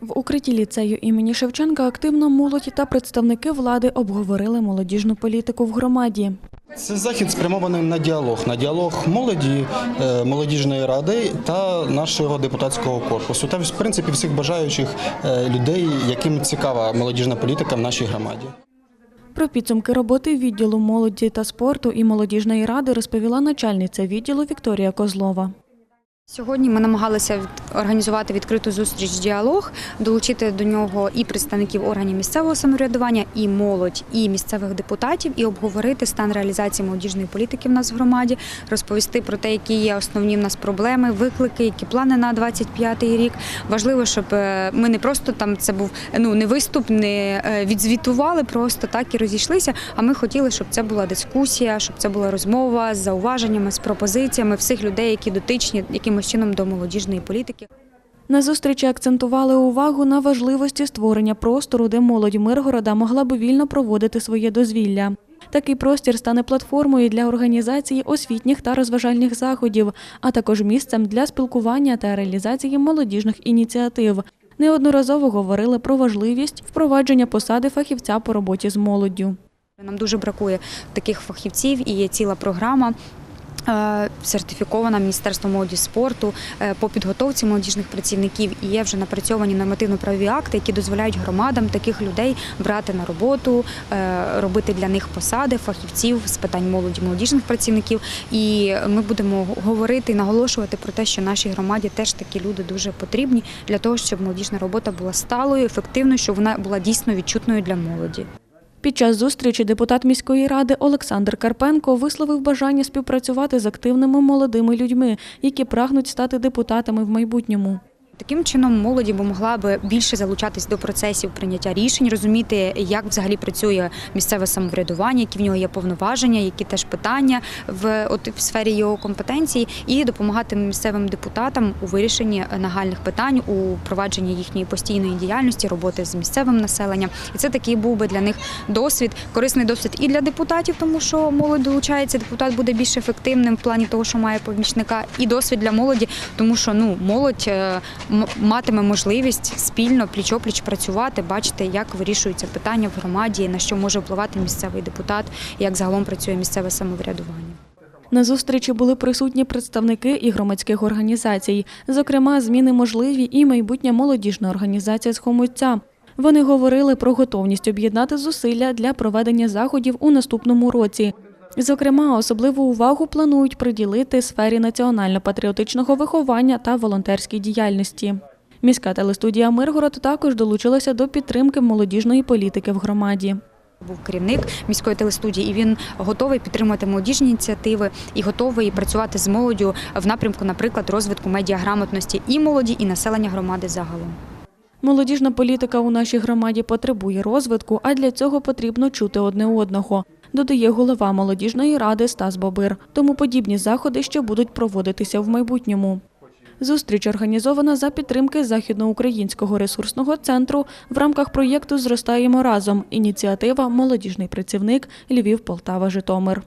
В укритті ліцею імені Шевченка активно молодь та представники влади обговорили молодіжну політику в громаді. Це захід спрямований на діалог, на діалог молоді, е, молодіжної ради та нашого депутатського корпусу, та в принципі всіх бажаючих е, людей, яким цікава молодіжна політика в нашій громаді. Про підсумки роботи відділу молоді та спорту і молодіжної ради розповіла начальниця відділу Вікторія Козлова. Сьогодні ми намагалися від- організувати відкриту зустріч діалог, долучити до нього і представників органів місцевого самоврядування, і молодь, і місцевих депутатів, і обговорити стан реалізації молодіжної політики в нас в громаді, розповісти про те, які є основні в нас проблеми, виклики, які плани на 25-й рік. Важливо, щоб е, ми не просто там це був ну не виступ, не е, відзвітували просто так і розійшлися. А ми хотіли, щоб це була дискусія, щоб це була розмова з зауваженнями, з пропозиціями всіх людей, які дотичні якимось чином до молодіжної політики. На зустрічі акцентували увагу на важливості створення простору, де молодь Миргорода могла б вільно проводити своє дозвілля. Такий простір стане платформою для організації освітніх та розважальних заходів, а також місцем для спілкування та реалізації молодіжних ініціатив. Неодноразово говорили про важливість впровадження посади фахівця по роботі з молоддю. Нам дуже бракує таких фахівців і є ціла програма. Е, Сертифікована Міністерством молоді спорту е, по підготовці молодіжних працівників і є вже напрацьовані нормативно-правові акти, які дозволяють громадам таких людей брати на роботу, е, робити для них посади фахівців з питань молоді, молодіжних працівників. І ми будемо говорити і наголошувати про те, що нашій громаді теж такі люди дуже потрібні для того, щоб молодіжна робота була сталою, ефективною, щоб вона була дійсно відчутною для молоді. Під час зустрічі депутат міської ради Олександр Карпенко висловив бажання співпрацювати з активними молодими людьми, які прагнуть стати депутатами в майбутньому. Таким чином молоді б могла би більше залучатись до процесів прийняття рішень, розуміти, як взагалі працює місцеве самоврядування, які в нього є повноваження, які теж питання в от в сфері його компетенції, і допомагати місцевим депутатам у вирішенні нагальних питань, у провадженні їхньої постійної діяльності, роботи з місцевим населенням. І це такий був би для них досвід, корисний досвід і для депутатів, тому що молодь долучається, депутат буде більш ефективним в плані того, що має помічника, і досвід для молоді, тому що ну молодь е, матиме можливість спільно пліч-опліч працювати, бачити, як вирішуються питання в громаді, на що може впливати місцевий депутат, як загалом працює місцеве самоврядування. На зустрічі були присутні представники і громадських організацій, зокрема, зміни можливі і майбутня молодіжна організація з Хомутця. Вони говорили про готовність об'єднати зусилля для проведення заходів у наступному році. Зокрема, особливу увагу планують приділити сфері національно-патріотичного виховання та волонтерській діяльності. Міська телестудія Миргород також долучилася до підтримки молодіжної політики в громаді. Був керівник міської телестудії, і він готовий підтримувати молодіжні ініціативи і готовий працювати з молоддю в напрямку, наприклад, розвитку медіаграмотності і молоді, і населення громади загалом. Молодіжна політика у нашій громаді потребує розвитку, а для цього потрібно чути одне одного. Додає голова молодіжної ради Стас Бобир. Тому подібні заходи ще будуть проводитися в майбутньому. Зустріч організована за підтримки Західноукраїнського ресурсного центру в рамках проєкту Зростаємо разом. Ініціатива Молодіжний працівник Львів, Полтава, Житомир.